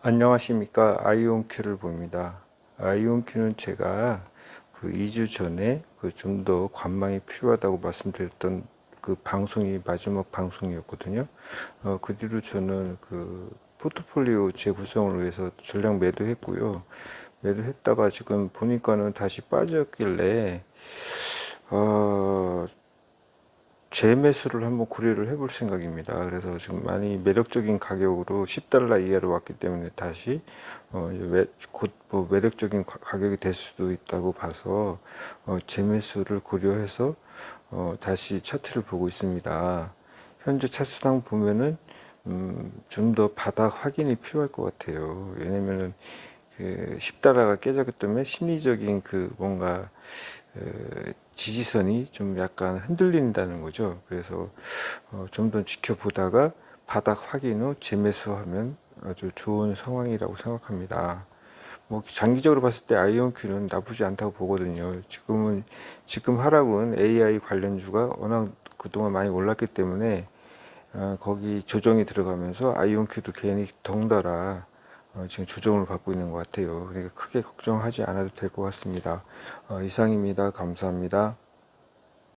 안녕하십니까 아이온큐를 봅니다. 아이온큐는 제가 그 2주 전에 그 좀 더 관망이 필요하다고 말씀드렸던 그 방송이 마지막 방송이었거든요. 어, 그 뒤로 저는 그 포트폴리오 재구성을 위해서 전량 매도했고요. 매도했다가 지금 보니까는 다시 빠졌길래 어, 재매수를 한번 고려를 해볼 생각입니다. 그래서 지금 많이 매력적인 가격으로 10달러 이하로 왔기 때문에 다시 어, 곧뭐 매력적인 가- 가격이 될 수도 있다고 봐서 어, 재매수를 고려해서 어, 다시 차트를 보고 있습니다. 현재 차트상 보면은 음, 좀 더 바닥 확인이 필요할 것 같아요. 왜냐면은 그 10달러가 깨졌기 때문에 심리적인 그 뭔가 에, 지지선이 좀 약간 흔들린다는 거죠. 그래서 어, 좀더 지켜보다가 바닥 확인 후 재매수하면 아주 좋은 상황이라고 생각합니다. 뭐 장기적으로 봤을 때 아이온큐는 나쁘지 않다고 보거든요. 지금은 지금 하락은 AI 관련주가 워낙 그동안 많이 올랐기 때문에 어, 거기 조정이 들어가면서 아이온큐도 괜히 덩달아 어, 지금 조정을 받고 있는 것 같아요. 그러니까 크게 걱정하지 않아도 될 것 같습니다. 어, 이상입니다. 감사합니다.